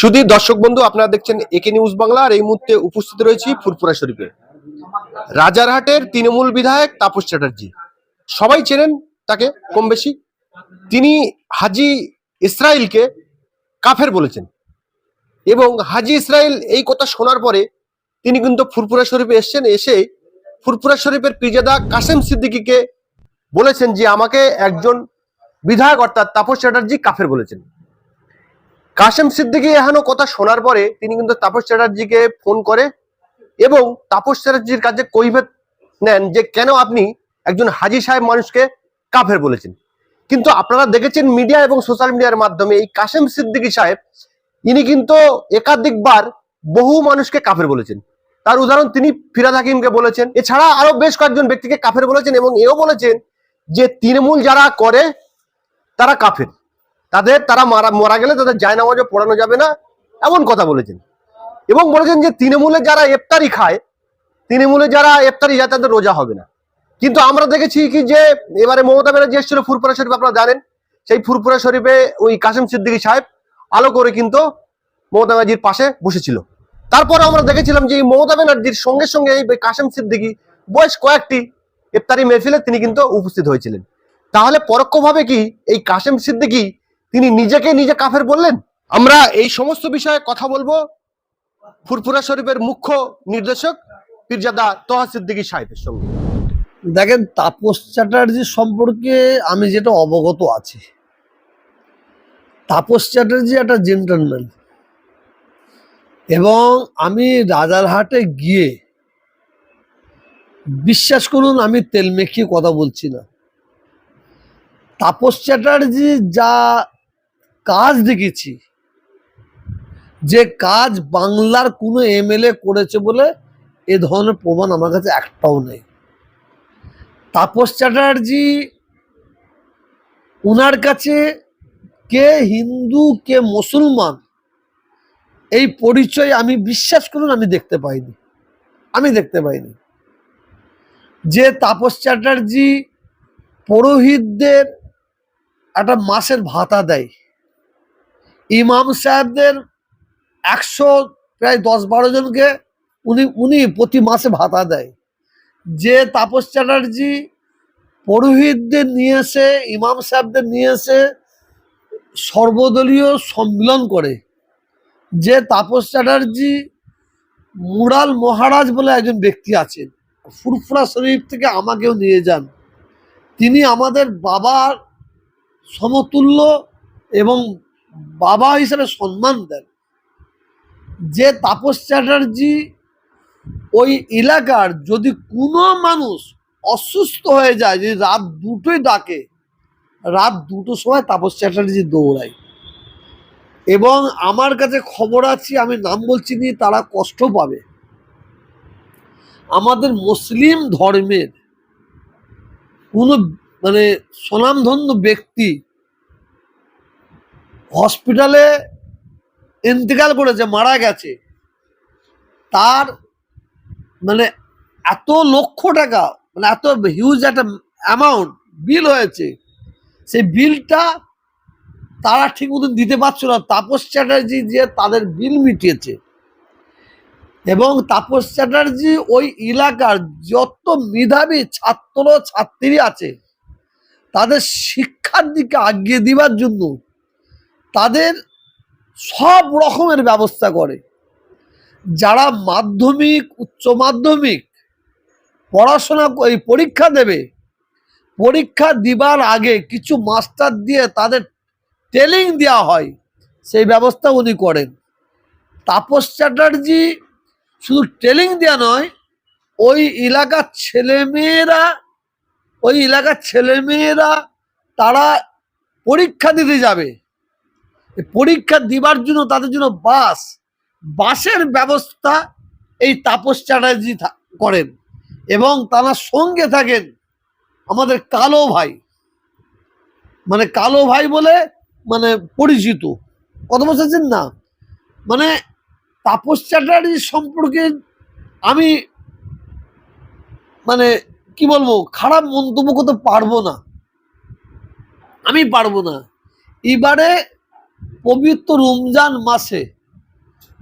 শুধু দর্শক বন্ধু, আপনারা দেখছেন একে নিউজ বাংলা, আর এই মুহূর্তে উপস্থিত রয়েছি ফুরপুরা শরীফে রাজারহাটের তৃণমূল বিধায়ক তাপস চ্যাটার্জি। সবাই চেনেন তাকে কম বেশি তিনি হাজি ইসরায়েলকে কাফের বলেছেন। এবং হাজি ইসরায়েল এই কথা শোনার পরে তিনি কিন্তু ফুরপুরা শরীফে এসেছেন, এসে ফুরপুরা শরীফের পিজাদা কাসেম সিদ্দিকীকে বলেছেন যে, আমাকে একজন বিধায়ক অর্থাৎ তাপস চ্যাটার্জি কাফের বলেছেন। কাশেম সিদ্দিকী এহানো কথা শোনার পরে তিনি কিন্তু তাপস চ্যাটার্জিকে ফোন করে এবং তাপস চ্যাটার্জির কাছে কৈফেত নেন যে, কেন আপনি একজন হাজি সাহেব মানুষকে কাফের বলেছেন? কিন্তু আপনারা দেখেছেন মিডিয়া এবং সোশ্যাল মিডিয়ার মাধ্যমে এই কাশেম সিদ্দিকী সাহেব, ইনি কিন্তু একাধিকবার বহু মানুষকে কাফের বলেছেন। তার উদাহরণ তিনি ফিরাদ হাকিমকে বলেছেন। এছাড়া আরও বেশ কয়েকজন ব্যক্তিকে কাফের বলেছেন এবং এও বলেছেন যে, তৃণমূল যারা করে, তারা কাফের। তাদের, তারা মারা মারা গেলে তাদের জায়নামাজও পড়ানো যাবে না, এমন কথা বলেছেন। এবং বলেছেন যে তৃণমূলে যারা ইফতারি খায়, তৃণমূলে যারা ইফতারি যায় তাদের রোজা হবে না। কিন্তু আমরা দেখেছি কি যে, এবারে মমতা ব্যানার্জি এসেছিল ফুরপুরা শরীফ, আপনারা জানেন, সেই ফুরপুরা শরীফে ওই কাসেম সিদ্দিকী সাহেব আলো করে কিন্তু মমতা ব্যানার্জির পাশে বসেছিল। তারপরে আমরা দেখেছিলাম যে এই মমতা ব্যানার্জির সঙ্গে সঙ্গে এই কাসেম সিদ্দিকী বয়স কয়েকটি ইফতারি মেহফিলে তিনি কিন্তু উপস্থিত হয়েছিলেন। তাহলে পরোক্ষভাবে কি এই কাসেম সিদ্দিকী তিনি নিজেকে নিজে কাফের বললেন? আমরা এই সমস্ত বিষয়ে কথা বলব। ফুরফুরা শরীফের মুখ্য নির্দেশক পীরজাদা তোহা সিদ্দিকী সাহেবের সঙ্গে। দেখেন, তাপস চ্যাটার্জি সম্পর্কে আমি যেটা অবগত আছি, তাপস চ্যাটার্জি একটা জেন্টলম্যান এবং আমি রাজারহাটে গিয়ে, বিশ্বাস করুন, আমি তেল মেখিয়ে কথা বলছি না। তাপস চ্যাটার্জি যা কাজ দেখেছি। যে কাজ বাংলার কোনো এমএলএ করেছে বলে এ ধরনের প্রমাণ আমার কাছে একটাও নেই। তাপস চ্যাটার্জি ওনার কাছে কে হিন্দু, কে মুসলমান, এই পরিচয় আমি বিশ্বাস করুন আমি দেখতে পাইনি। আমি দেখতে পাইনি। যে তাপস চ্যাটার্জি পুরোহিতদের একটা মাসের ভাতা দেয়। ইমাম সাহেবদের একশো প্রায় দশ বারো জনকে উনি উনি প্রতি মাসে ভাতা দেয়। যে তাপস চ্যাটার্জি পুরোহিতদের নিয়ে এসে, ইমাম সাহেবদের নিয়ে এসে সর্বদলীয় সম্মিলন করে। যে তাপস চ্যাটার্জি মুরাল মহারাজ বলে একজন ব্যক্তি আছেন, ফুরফুরা শরীফ থেকে আমাকেও নিয়ে যান। তিনি আমাদের বাবার সমতুল্য এবং বাবা হিসেবে সম্মান দেন। যে তাপস চ্যাটার্জি ওই এলাকার যদি কোনো মানুষ অসুস্থ হয়ে যায়, যদি রাত দুটোই ডাকে, রাত দুটোর সময় তাপস চ্যাটার্জি দৌড়ায়। এবং আমার কাছে খবর আছে, আমি নাম বলছি নি, তারা কষ্ট পাবে। আমাদের মুসলিম ধর্মের কোনো মানে স্বনামধন্য ব্যক্তি হসপিটালে ইন্তেকাল করেছে, মারা গেছে। তার মানে এত লক্ষ টাকা মানে এত হিউজ একটা অ্যামাউন্ট বিল হয়েছে, সেই বিলটা তারা ঠিক মতন দিতে পারছিল না। তাপস চ্যাটার্জি যে তাদের বিল মিটিয়েছে এবং তাপস চ্যাটার্জি ওই এলাকার যত মেধাবী ছাত্র ছাত্রী আছে, তাদের শিক্ষার দিকে আগিয়ে দিবার জন্য তাদের সব রকমের ব্যবস্থা করে। যারা মাধ্যমিক, উচ্চ মাধ্যমিক পড়াশোনা এই পরীক্ষা দেবে, পরীক্ষা দিবার আগে কিছু মাস্টার দিয়ে তাদের ট্রেনিং দেওয়া হয়, সেই ব্যবস্থা উনি করেন। তাপস চ্যাটার্জি শুধু ট্রেনিং দেওয়া নয়, ওই এলাকার ছেলেমেয়েরা, ওই এলাকার ছেলেমেয়েরা তারা পরীক্ষা দিতে যাবে। পরীক্ষা দিবার জন্য তাদের জন্য বাস, বাসের ব্যবস্থা এই তাপস চ্যাটার্জি করেন এবং তারা সঙ্গে থাকেন আমাদের কালো ভাই। মানে কালো ভাই বলে মানে পরিচিত। কত বলছেন না? মানে তাপস চ্যাটার্জি সম্পর্কে আমি মানে কি বলব, খারাপ মন্তব্য করতে পারব না। আমি পারব না। এবারে পবিত্র রমজান মাসে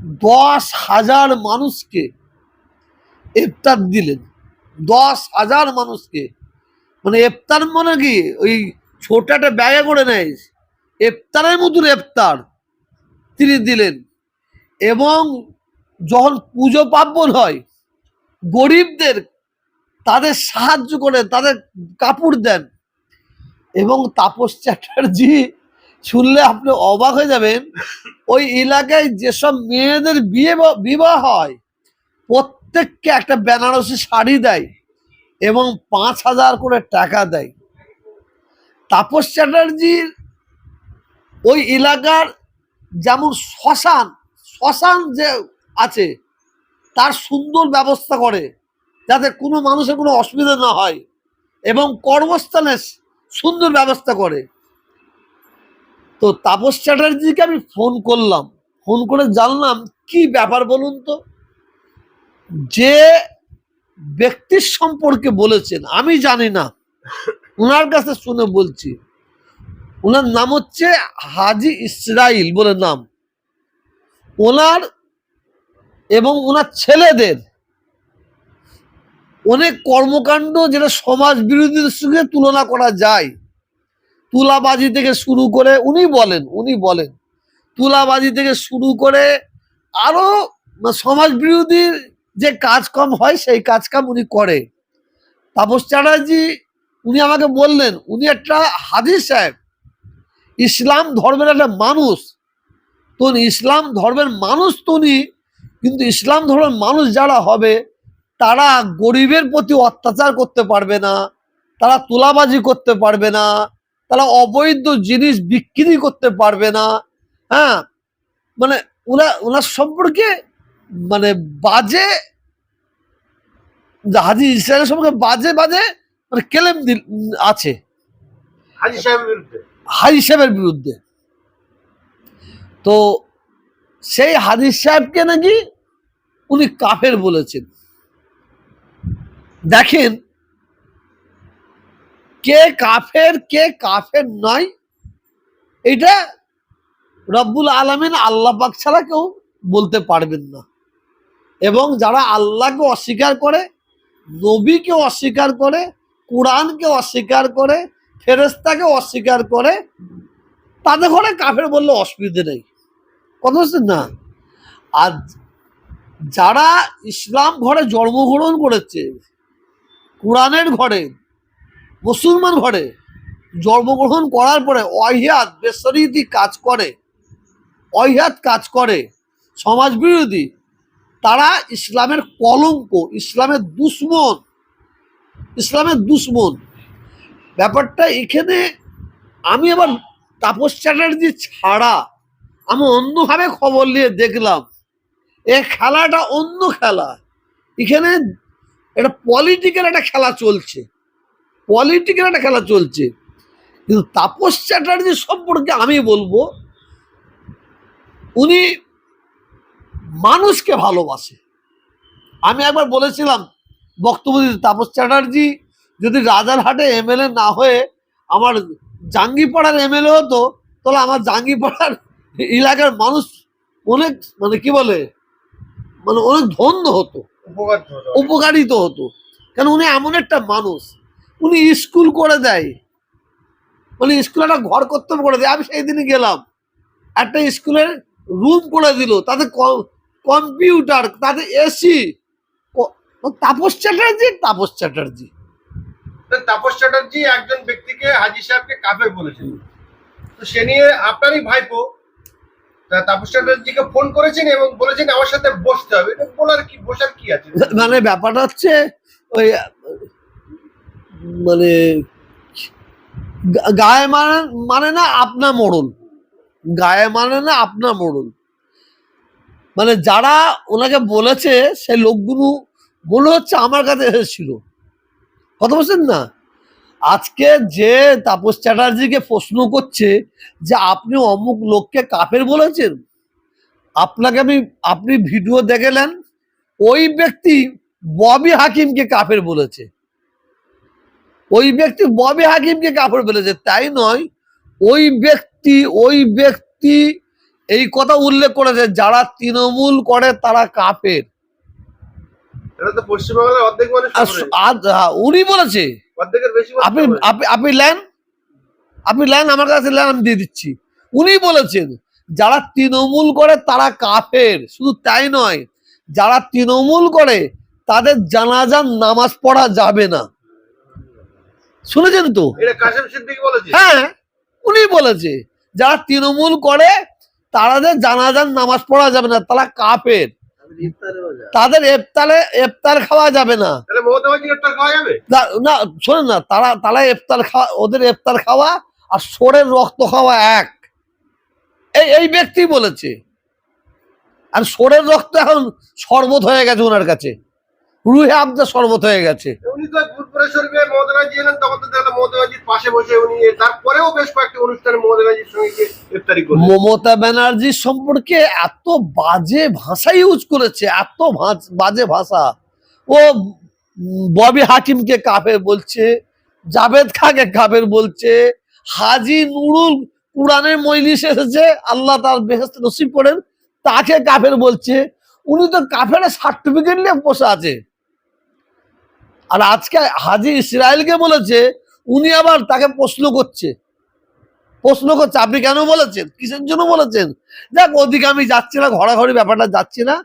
দশ হাজার মানুষকে ইফতার দিলেন। দশ হাজার মানুষকে। মানে ইফতার মানে কি? ওই ছোট একটা ব্যাগে করে নেয়। ইফতারের মতন ইফতার তিনি দিলেন। এবং যখন পুজো পার্বণ হয়, গরিবদের তাদের সাহায্য করে তাদের কাপড় দেন। এবং তাপস চ্যাটার্জি শুনলে আপনি অবাক হয়ে যাবেন, ওই এলাকায় যেসব মেয়েদের বিয়ে বিবাহ হয়, প্রত্যেককে একটা বেনারসি শাড়ি দেয় এবং পাঁচ হাজার করে টাকা দেয়। তাপস চ্যাটার্জির ওই এলাকার যেমন শ্মশান শ্মশান যে আছে, তার সুন্দর ব্যবস্থা করে, যাতে কোনো মানুষের কোনো অসুবিধা না হয় এবং কর্মস্থানে সুন্দর ব্যবস্থা করে। তো তাপস চ্যাটার্জিকে আমি ফোন করলাম। ফোন করে জানলাম, কি ব্যাপার বলুন তো? যে ব্যক্তির সম্পর্কে বলেছেন, আমি জানি না। ওনার কাছে শুনে বলছি। ওনার নাম হচ্ছে হাজি ইসরাইল বলে নাম। ওনার এবং ওনার ছেলেদের অনেক কর্মকাণ্ড যেটা সমাজ বিরোধীদের সঙ্গে তুলনা করা যায়। তুলাবাজি থেকে শুরু করে উনি বলেন উনি বলেন, তুলাবাজি থেকে শুরু করে আরও সমাজ বিরোধী যে কাজকাম হয় সেই কাজকাম উনি করে। তাপস চ্যাটার্জি উনি আমাকে বললেন, উনি একটা হাদিস সাহেব, ইসলাম ধর্মের একটা মানুষ। তো ইসলাম ধর্মের মানুষ তো উনি, কিন্তু ইসলাম ধর্মের মানুষ যারা হবে, তারা গরিবের প্রতি অত্যাচার করতে পারবে না, তারা তোলাবাজি করতে পারবে না তারা অবৈধ জিনিস বিক্রি করতে পারবে না। হ্যাঁ? মানে ওরা ওনার সম্পর্কে মানে বাজে হাজি ইসরায়েলের সম্পর্কে বাজে বাজে মানে কেলেম দিল আছে। হাজি সাহেবের বিরুদ্ধে? হাজি সাহেবের বিরুদ্ধে। তো সেই হাদিস সাহেবকে নাকি উনি কাফের বলেছেন। দেখেন কে কাফের কে কাফের নয়। এটা রব্বুল আলমিন আল্লাহ পাক ছাড়া কেউ বলতে পারবেন না। এবং যারা আল্লাহকে অস্বীকার করে, নবীকে অস্বীকার করে, কোরআনকে অস্বীকার করে ফেরেস্তাকে অস্বীকার করে, তাদের ঘরে কাফের বললে অসুবিধে নেই। কথা হচ্ছে না? আর যারা ইসলাম ঘরে জন্মগ্রহণ করেছে, কোরআনের ঘরে মুসলমান ঘরে জন্মগ্রহণ করার পরে অহিয়াত বেসরিতি কাজ করে, অহিয়াত কাজ করে সমাজ বিরোধী তারা ইসলামের কলঙ্ক, ইসলামের দুশ্মন ইসলামের দুশ্মন। ব্যাপারটা এখানে আমি আবার তাপস চ্যাটার্জি ছাড়া আমি অন্যভাবে খবর নিয়ে দেখলাম। এ খেলাটা অন্য খেলা। এখানে একটা পলিটিক্যাল একটা খেলা চলছে। পলিটিক্যাল একটা খেলা চলছে। কিন্তু তাপস চ্যাটার্জি সম্পর্কে আমি বলব উনি মানুষকে ভালোবাসে। আমি একবার বলেছিলাম বক্তব্য দিতে তাপস চ্যাটার্জি যদি রাজারহাটে এমএলএ না হয়ে আমার জাঙ্গিপাড়ার এমএলএ হতো তাহলে আমার জাঙ্গিপাড়ার এলাকার মানুষ অনেক মানে কি বলে মানে অনেক ধন্য হতো। উপকার উপকারিত হতো। কেন উনি এমন একটা মানুষ। উনি স্কুল করে দেয়। উনি স্কুলে একটা ঘর করতে করে দেয়। আমি সেই দিনই গেলাম। একটা স্কুলের রুম করে দিল। তাতে কম্পিউটার তাতে এসি তাপস চ্যাটার্জি তাপস চ্যাটার্জি। তাপস চ্যাটার্জি একজন ব্যক্তিকে হাজি সাহেবকে কাফের বলেছেন। তো সে নিয়ে আপনারই ভাইপো তাপস চ্যাটার্জিকে ফোন করেছেন এবং বলেছেন আমার সাথে বসতে হবে। এটা বলার কি বসার কি আছে? মানে ব্যাপারটা হচ্ছে ওই মানে গায়ে মানে মানে না আপনা মোড়ল। গায়ে মানে না আপনা মোড়ল। মানে যারা ওনাকে বলেছে, সে লোকগুলো মনে হচ্ছে আমার কাছে এসেছিল। কথা বলছেন না? আজকে যে তাপস চ্যাটার্জিকে প্রশ্ন করছে যে আপনি অমুক লোককে কাফের বলেছেন? আপনাকে আমি, আপনি ভিডিও দেখেলেন ওই ব্যক্তি ববি হাকিমকে কাফের বলেছে। ওই ব্যক্তি ববি হাকিমকে কাপড় বলেছে তাই নয় ওই ব্যক্তি ওই ব্যক্তি এই কথা উল্লেখ করেছে যারা তৃণমূল করে তারা আজ- হ্যাঁ, উনি বলেছে। আপনি আপনি লেন আপনি লেন আমার কাছে লেন আমি দিয়ে দিচ্ছি। উনি বলেছেন যারা তৃণমূল করে তারা কাফের শুধু তাই নয় যারা তৃণমূল করে তাদের জানাজার নামাজ পড়া যাবে না। শুনেছেন তো? হ্যাঁ উনি বলেছে যারা তৃণমূল করে তাদের জানাজার নামাজ পড়া যাবে না তারা কাপের তাদের এফতারে এফতার খাওয়া যাবে না। না শোনেন না তারা তারা ইফতার খাওয়া ওদের ইফতার খাওয়া আর সোরের রক্ত খাওয়া এক। এই এই ব্যক্তি বলেছে। আর সোরের রক্ত এখন শরবত হয়ে গেছে ওনার কাছে। রুহে আবদা শরবত হয়ে গেছে। উনি তো শরীফে মমতা ব্যানার্জি এলেন তখন তো দেখলাম মমতা ব্যানার্জির পাশে বসে উনি তারপরেও বেশ কয়েকটি অনুষ্ঠানে মমতা ব্যানার্জির সঙ্গে গিয়ে ইফতারি করলেন। মমতা ব্যানার্জির সম্পর্কে এত বাজে ভাষা ইউজ করেছে এত বাজে ভাষা। ও ববি হাকিমকে কাফের বলছে জাভেদ খাকে কাফের বলছে হাজি নুরুল কোরআনের মজলিস এসেছে আল্লাহ তার বেহেস্ত নসিব করেন তাকে কাফের বলছে। উনি তো কাফের সার্টিফিকেট নিয়ে বসে আছে। আর আজকে হাজি ইসরায়েলকে বলেছে, উনি আবার তাকে প্রশ্ন করছে। প্রশ্ন করছে, আপনি কেন বলেছেন? কিসের জন্য বলেছেন? যাক, ওদিকে আমি যাচ্ছি না, ঘোরাঘুরি ব্যাপারটা যাচ্ছি না।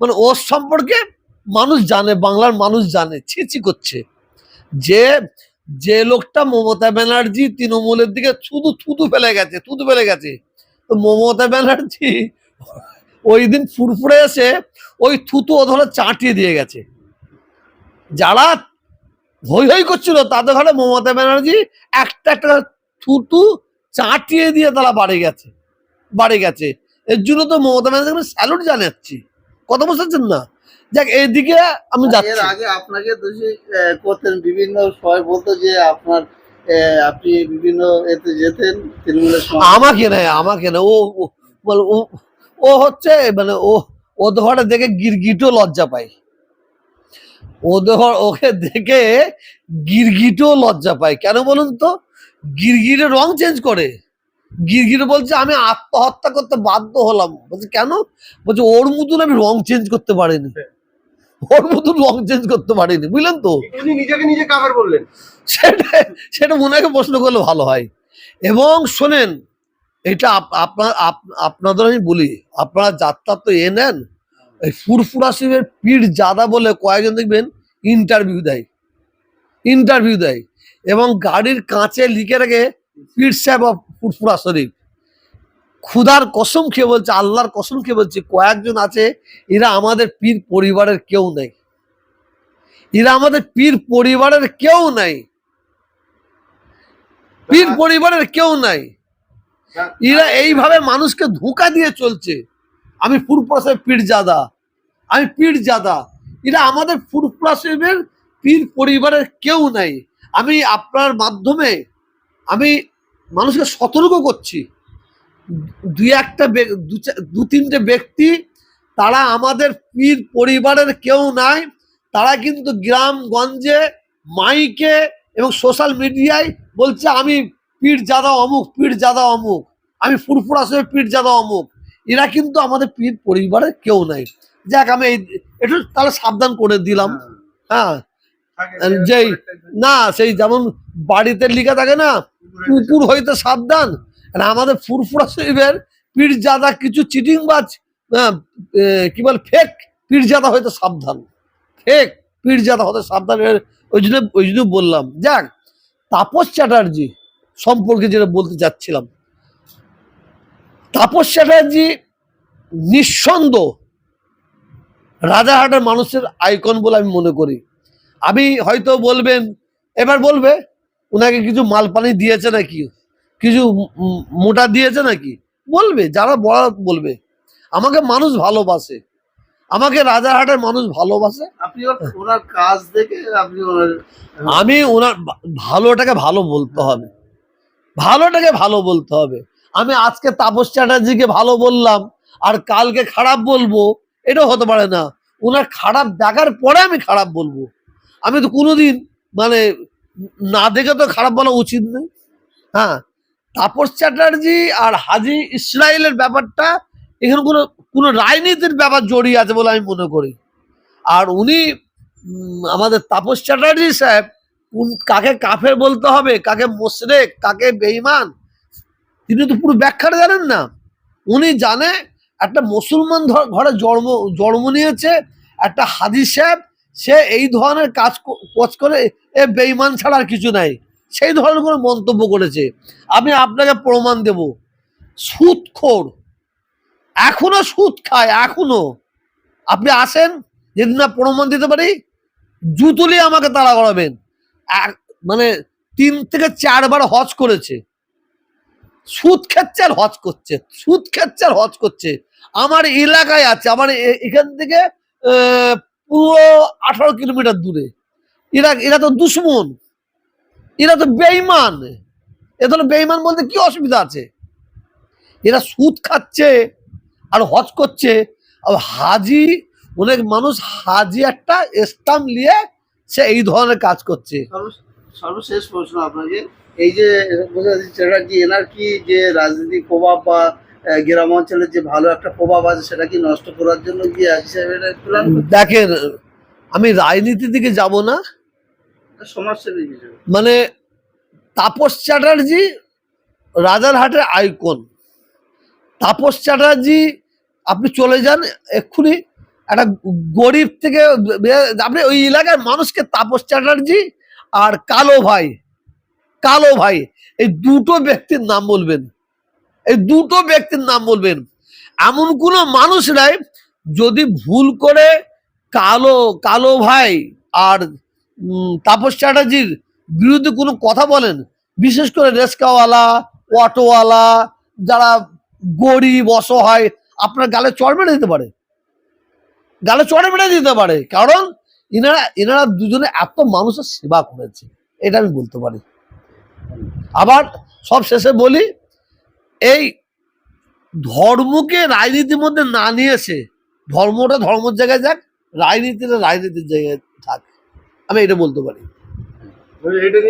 মানে ওর সম্পর্কে মানুষ জানে, বাংলার মানুষ জানে ছিছি করছে। যে যে লোকটা মমতা ব্যানার্জি তৃণমূলের দিকে শুধু থুতু ফেলে গেছে, থুতু ফেলে গেছে। তো মমতা ব্যানার্জি ওই দিন ফুরফুরে এসে ওই থুতু ও ধরে চাটিয়ে দিয়ে গেছে। যারা হই হই করছিল তাদের ঘরে মমতা ব্যানার্জি একটা একটা থুতু চাটিয়ে দিয়ে তারা বাড়ি গেছে বাড়ি গেছে। এর জন্য তো মমতা ব্যানার্জি স্যালুট জানাচ্ছি। কথা বুঝতেছেন না? যাক এইদিকে আমি এর যাচ্ছি। আগে আপনাকে দোষী করতেন বিভিন্ন সময় বলতো যে আপনার আপনি বিভিন্ন এতে যেতেন তৃণমূলের আমাকে নেয় আমাকে না ও ও- বল ও ও হচ্ছে মানে ও ও ধরে দেখে গিরগিটও লজ্জা পায়। ও ওকে দেখে গিরগিটও লজ্জা পায়। কেন বলুন তো? গিরগিরে রং চেঞ্জ করে। গিরগিরে বলছে আমি আত্মহত্যা করতে বাধ্য হলাম। বলছে কেন? বলছে ওর মতন আমি রং চেঞ্জ করতে পারিনি। ওর মতন রং চেঞ্জ করতে পারিনি। বুঝলেন তো? উনি নিজেকে নিজে কাভার বললেন সেটা সেটা ওনাকে প্রশ্ন করলে ভালো হয়। এবং শোনেন এটা আপনার আপ- আপনাদের আমি বলি আপনারা যাত্রা তো এ নেন এই ফুরফুরা শিবের পিঠ জাদা বলে কয়েকজন দেখবেন ইন্টারভিউ দেয়। ইন্টারভিউ দেয়। এবং গাড়ির কাঁচে লিখে রাখে পীর সাহেব অফ ফুরফুরা শরীফ। ক্ষুধার কসম খেয়ে বলছে, আল্লাহর কসম খেয়ে বলছে, কয়েকজন আছে, এরা আমাদের পীর পরিবারের কেউ নেই। এরা আমাদের পীর পরিবারের কেউ নাই। পীর পরিবারের কেউ নাই। এরা এইভাবে মানুষকে ধোঁকা দিয়ে চলছে। আমি ফুরপ্রাসের পীর জাদা। আমি পীর জাদা। এরা আমাদের ফুরপ্রাসের পীর পরিবারের কেউ নাই। আমি আপনার মাধ্যমে আমি মানুষকে সতর্ক করছি। দুই একটা দু তিনটে ব্যক্তি, তারা আমাদের পীর পরিবারের কেউ নাই। তারা কিন্তু গ্রামগঞ্জে মাইকে এবং সোশ্যাল মিডিয়ায় বলছে, আমি পীর জাদা অমুক, পীর জাদা অমুক। আমি ফুরফুরা সে পীর জাদা অমুক। এরা কিন্তু আমাদের পীর পরিবারের কেউ নাই। যাক আমি একটু তাহলে সাবধান করে দিলাম। হ্যাঁ। যেই না সেই যেমন বাড়িতে লিখা থাকে না কুকুর হইতে সাবধান। আর আমাদের ফুরফুরা শরীফের পীরজাদা কিছু চিটিং বাজ কি বল ফেক পীরজাদা হইতে সাবধান। ফেক পীরজাদা হতে সাবধান ওই জন্য ওই জন্য বললাম। যাক তাপস চ্যাটার্জি সম্পর্কে যেটা বলতে চাচ্ছিলাম তাপস চ্যাটার্জি নিঃসন্দেহ রাজারহাটের মানুষের আইকন বলে আমি মনে করি। আমি হয়তো বলবেন এবার বলবে ওনাকে কিছু মাল পানি দিয়েছে নাকি? কিছু মোটা দিয়েছে নাকি? বলবে যারা বড় বলবে। আমাকে মানুষ ভালোবাসে। আমাকে রাজারহাটের মানুষ ভালোবাসে। আপনি ওনার কাজ দেখে আপনি আমি ওনার ভালোটাকে ভালো বলতে হবে। ভালোটাকে ভালো বলতে হবে। আমি আজকে তাপস চ্যাটার্জিকে ভালো বললাম, আর কালকে খারাপ বলব, এটাও হতে পারে না। ওনার খারাপ দেখার পরে আমি খারাপ বলব। আমি তো কোনোদিন মানে না দেখে তো খারাপ বলা উচিত নেই হ্যাঁ তাপস চ্যাটার্জি আর হাজি ইসরায়েলের ব্যাপারটা, এখানে কোনো কোনো রাজনীতির ব্যাপার জড়িয়ে আছে বলে আমি মনে করি। আর উনি আমাদের তাপস চ্যাটার্জি সাহেব কাকে কাফের বলতে হবে, কাকে মোশরেক, কাকে বেঈমান তিনি তো পুরো ব্যাখ্যাটা জানেন না। উনি জানে, একটা মুসলমান ঘরে জন্ম জন্ম নিয়েছে, একটা হাদিস সাহেব, সে এই ধরনের কাজ কাজ করে, এ বেঈমান ছাড়া আর কিছু নাই। সেই ধরনের কোনো মন্তব্য করেছে। আমি আপনাকে প্রমাণ দেব। সুদখোর। এখনও সুদ খায়, এখনও। আপনি আসেন, যেদিন না প্রমাণ দিতে পারি, জুতুলি আমাকে তাড়া করাবেন। মানে তিন থেকে চারবার হজ করেছে। সুদ খাচ্ছে আর হজ করছে, সুদ খাচ্ছে আর হজ করছে। আমার এলাকায় আছে, আমার এখান থেকে পুরো আঠারো কিলোমিটার দূরে। এরা এরা তো দুশ্মন। এরা তো বেইমান এদের বেইমান বলতে কি অসুবিধা আছে? এরা সুদ খাচ্ছে আর হজ করছে। আর হাজি, অনেক মানুষ হাজি একটা স্টাম্প নিয়ে সে এই ধরনের কাজ করছে। সর্বশেষ প্রশ্ন আপনাকে এই যে বোঝা কি এনার কি যে রাজনৈতিক প্রভাব বা গ্রাম অঞ্চলের যে ভালো একটা প্রভাব আছে সেটা কি নষ্ট করার জন্য কি প্ল্যান দেখেন আমি রাজনীতির দিকে যাব না। সমাজসেবী মানে তাপস চ্যাটার্জি রাজারহাটের আইকন। তাপস চ্যাটার্জি আপনি চলে যান এক্ষুনি। একটা গরিব থেকে আপনি ওই এলাকার মানুষকে তাপস চ্যাটার্জি আর কালো ভাই কালো ভাই, এই দুটো ব্যক্তির নাম বলবেন। এই দুটো ব্যক্তির নাম বলবেন। এমন কোনো মানুষ নাই, যদি ভুল করে কালো কালো ভাই আর তাপস চ্যাটার্জির বিরুদ্ধে কোনো কথা বলেন, বিশেষ করে রেস্কাওয়ালা, অটোওয়ালা, যারা গরিব, অসহায়, আপনার গালে চড় মেরে দিতে পারে। গালে চড়ে মেরে দিতে পারে। কারণ এনারা এনারা দুজনে এত মানুষের সেবা করেছে, এটা আমি বলতে পারি। আবার সব শেষে বলি, এই ধর্মকে রাজনীতির মধ্যে না নিয়ে এসে ধর্মটা ধর্মের জায়গায় যাক, রাজনীতিটা রাজনীতির জায়গায় থাক। আমি এটা বলতে পারি। নিয়ে